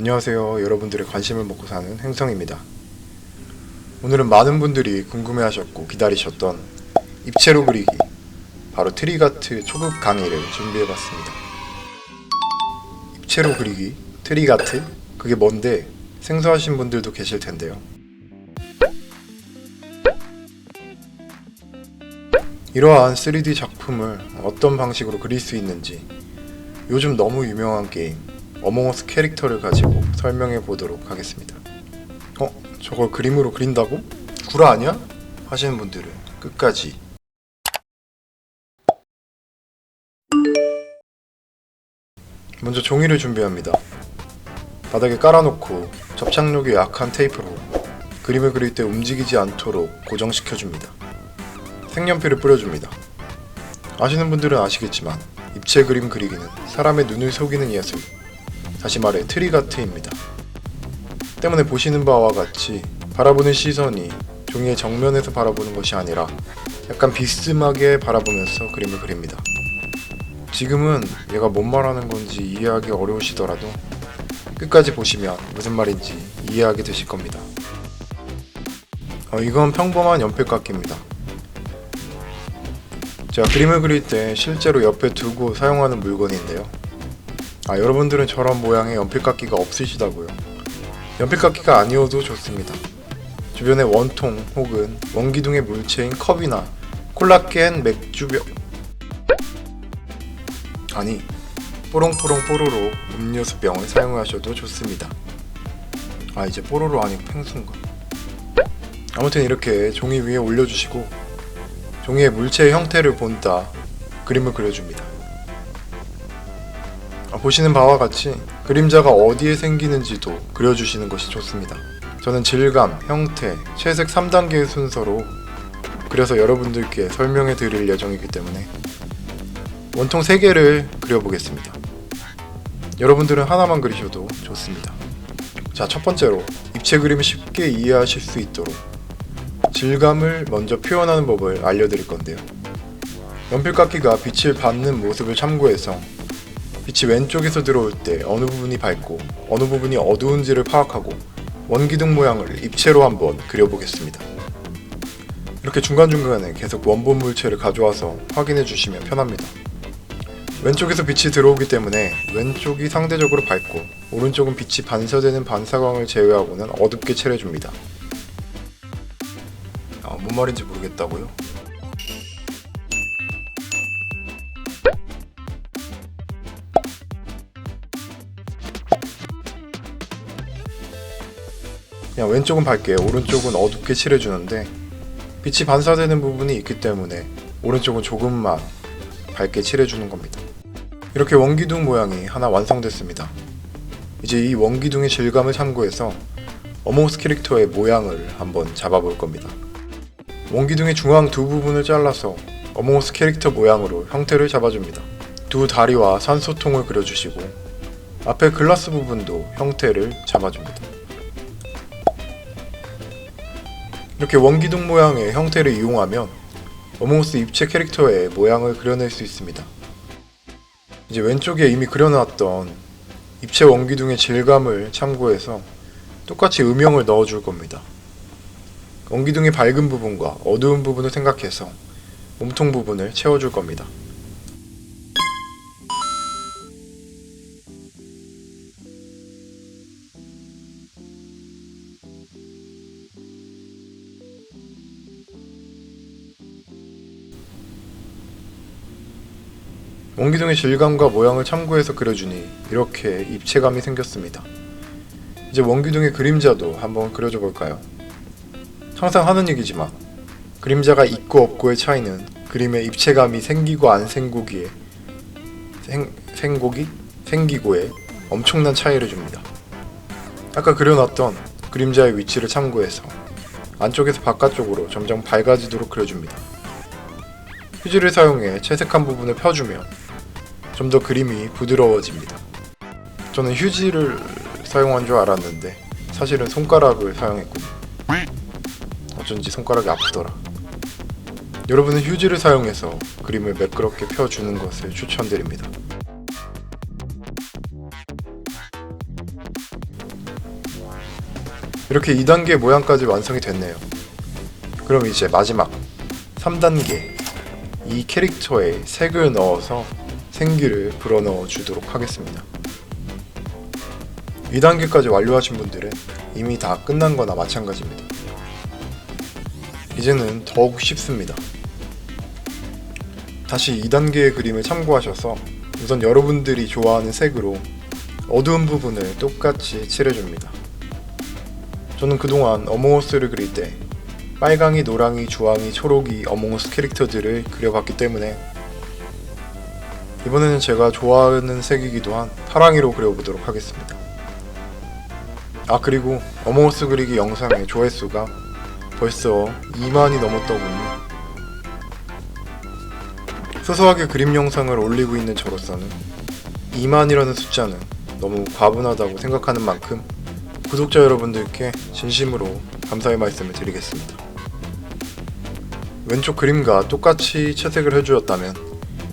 안녕하세요. 여러분들의 관심을 먹고 사는 행성입니다. 오늘은 많은 분들이 궁금해하셨고 기다리셨던 입체로 그리기 바로 트리가트 초급 강의를 준비해봤습니다. 입체로 그리기 트리가트 그게 뭔데 생소하신 분들도 계실 텐데요. 이러한 3D 작품을 어떤 방식으로 그릴 수 있는지 요즘 너무 유명한 게임 어몽어스 캐릭터를 가지고 설명해 보도록 하겠습니다. 어? 저걸 그림으로 그린다고? 구라 아니야? 하시는 분들은 끝까지 먼저 종이를 준비합니다. 바닥에 깔아놓고 접착력이 약한 테이프로 그림을 그릴 때 움직이지 않도록 고정시켜줍니다. 색연필을 뿌려줍니다. 아시는 분들은 아시겠지만 입체 그림 그리기는 사람의 눈을 속이는 예술, 다 시 말해 트리가트입니다. 때문에 보시는 바와 같이 바라보는 시선이 종이의 정면에서 바라보는 것이 아니라 약간 비스듬하게 바라보면서 그림을 그립니다. 지금은 얘가 뭔 말하는 건지 이해하기 어려우시더라도 끝까지 보시면 무슨 말인지 이해하게 되실 겁니다. 어, 이건 평범한 연필깎이입니다. 제가 그림을 그릴 때 실제로 옆에 두고 사용하는 물건인데요. 아, 여러분들은 저런 모양의 연필깎이가 없으시다고요. 연필깎이가 아니어도 좋습니다. 주변에 원통 혹은 원기둥의 물체인 컵이나 콜라겐 맥주병 아니 뽀롱뽀롱 뽀로로 음료수병을 사용하셔도 좋습니다. 아 이제 뽀로로 아니고 펭수인가? 아무튼 이렇게 종이 위에 올려주시고 종이의 물체의 형태를 본따 그림을 그려줍니다. 아, 보시는 바와 같이 그림자가 어디에 생기는지도 그려주시는 것이 좋습니다. 저는 질감, 형태, 채색 3단계의 순서로 그려서 여러분들께 설명해 드릴 예정이기 때문에 원통 3개를 그려보겠습니다. 여러분들은 하나만 그리셔도 좋습니다. 자, 첫 번째로 입체 그림을 쉽게 이해하실 수 있도록 질감을 먼저 표현하는 법을 알려드릴 건데요. 연필깎이가 빛을 받는 모습을 참고해서 빛이 왼쪽에서 들어올 때 어느 부분이 밝고 어느 부분이 어두운지를 파악하고 원기둥 모양을 입체로 한번 그려보겠습니다. 이렇게 중간중간에 계속 원본 물체를 가져와서 확인해 주시면 편합니다. 왼쪽에서 빛이 들어오기 때문에 왼쪽이 상대적으로 밝고 오른쪽은 빛이 반사되는 반사광을 제외하고는 어둡게 칠해줍니다. 아, 뭔 말인지 모르겠다고요? 그냥 왼쪽은 밝게 오른쪽은 어둡게 칠해주는데 빛이 반사되는 부분이 있기 때문에 오른쪽은 조금만 밝게 칠해주는 겁니다. 이렇게 원기둥 모양이 하나 완성됐습니다. 이제 이 원기둥의 질감을 참고해서 어몽스 캐릭터의 모양을 한번 잡아볼 겁니다. 원기둥의 중앙 두 부분을 잘라서 어몽스 캐릭터 모양으로 형태를 잡아줍니다. 두 다리와 산소통을 그려주시고 앞에 글라스 부분도 형태를 잡아줍니다. 이렇게 원기둥 모양의 형태를 이용하면 어몽스 입체 캐릭터의 모양을 그려낼 수 있습니다. 이제 왼쪽에 이미 그려놨던 입체 원기둥의 질감을 참고해서 똑같이 음영을 넣어줄 겁니다. 원기둥의 밝은 부분과 어두운 부분을 생각해서 몸통 부분을 채워줄 겁니다. 원기둥의 질감과 모양을 참고해서 그려주니 이렇게 입체감이 생겼습니다. 이제 원기둥의 그림자도 한번 그려줘 볼까요? 항상 하는 얘기지만 그림자가 있고 없고의 차이는 그림의 입체감이 생기고 안 생기기에 생, 생고기? 생기고에 엄청난 차이를 줍니다. 아까 그려놨던 그림자의 위치를 참고해서 안쪽에서 바깥쪽으로 점점 밝아지도록 그려줍니다. 휴지를 사용해 채색한 부분을 펴주면 좀 더 그림이 부드러워집니다. 저는 휴지를 사용한 줄 알았는데 사실은 손가락을 사용했군요. 어쩐지 손가락이 아프더라. 여러분은 휴지를 사용해서 그림을 매끄럽게 펴주는 것을 추천드립니다. 이렇게 2단계 모양까지 완성이 됐네요. 그럼 이제 마지막 3단계 이 캐릭터에 색을 넣어서 생기를 불어넣어 주도록 하겠습니다. 2단계까지 완료하신 분들은 이미 다 끝난 거나 마찬가지입니다. 이제는 더욱 쉽습니다. 다시 2단계의 그림을 참고하셔서 우선 여러분들이 좋아하는 색으로 어두운 부분을 똑같이 칠해줍니다. 저는 그동안 어몽어스를 그릴 때 빨강이, 노랑이, 주황이, 초록이 어몽어스 캐릭터들을 그려봤기 때문에 이번에는 제가 좋아하는 색이기도 한 파랑이로 그려보도록 하겠습니다. 아 그리고 어몽어스 그리기 영상의 조회수가 벌써 2만이 넘었더군요. 소소하게 그림 영상을 올리고 있는 저로서는 2만이라는 숫자는 너무 과분하다고 생각하는 만큼 구독자 여러분들께 진심으로 감사의 말씀을 드리겠습니다. 왼쪽 그림과 똑같이 채색을 해주었다면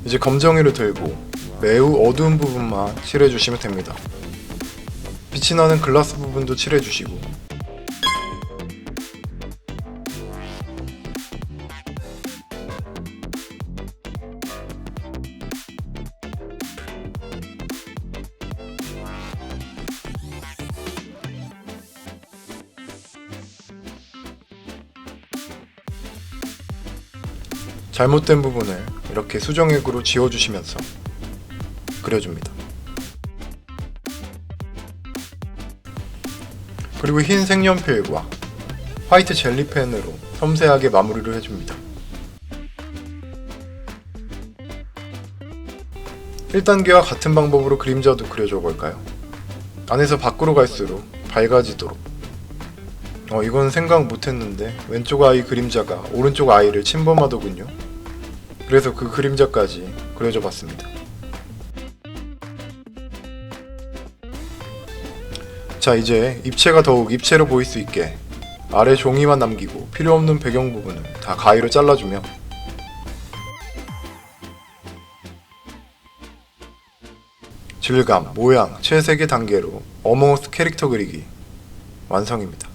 이제 검정이를 들고 매우 어두운 부분만 칠해주시면 됩니다. 빛이 나는 글라스 부분도 칠해주시고 잘못된 부분을 이렇게 수정액으로 지워주시면서 그려줍니다. 그리고 흰 색연필과 화이트 젤리펜으로 섬세하게 마무리를 해줍니다. 1단계와 같은 방법으로 그림자도 그려줘 볼까요? 안에서 밖으로 갈수록 밝아지도록 어 이건 생각 못했는데 왼쪽 아이 그림자가 오른쪽 아이를 침범하더군요. 그래서 그 그림자까지 그려줘 봤습니다. 자 이제 입체가 더욱 입체로 보일 수 있게 아래 종이만 남기고 필요 없는 배경 부분을 다 가위로 잘라주며 질감, 모양, 채색의 단계로 어몽어스 캐릭터 그리기 완성입니다.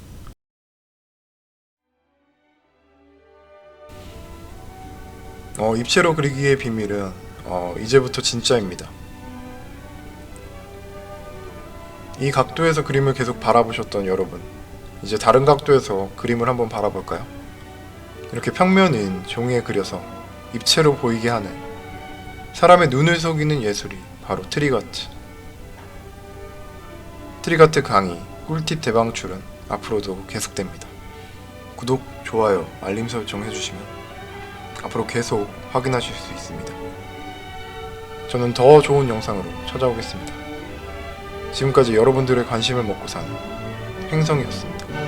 어, 입체로 그리기의 비밀은 어, 이제부터 진짜입니다. 이 각도에서 그림을 계속 바라보셨던 여러분, 이제 다른 각도에서 그림을 한번 바라볼까요? 이렇게 평면인 종이에 그려서 입체로 보이게 하는 사람의 눈을 속이는 예술이 바로 트리가트. 트리가트 강의, 꿀팁 대방출은 앞으로도 계속됩니다. 구독, 좋아요, 알림 설정 해주시면 앞으로 계속 확인하실 수 있습니다. 저는 더 좋은 영상으로 찾아오겠습니다. 지금까지 여러분들의 관심을 먹고 사는 행성이었습니다.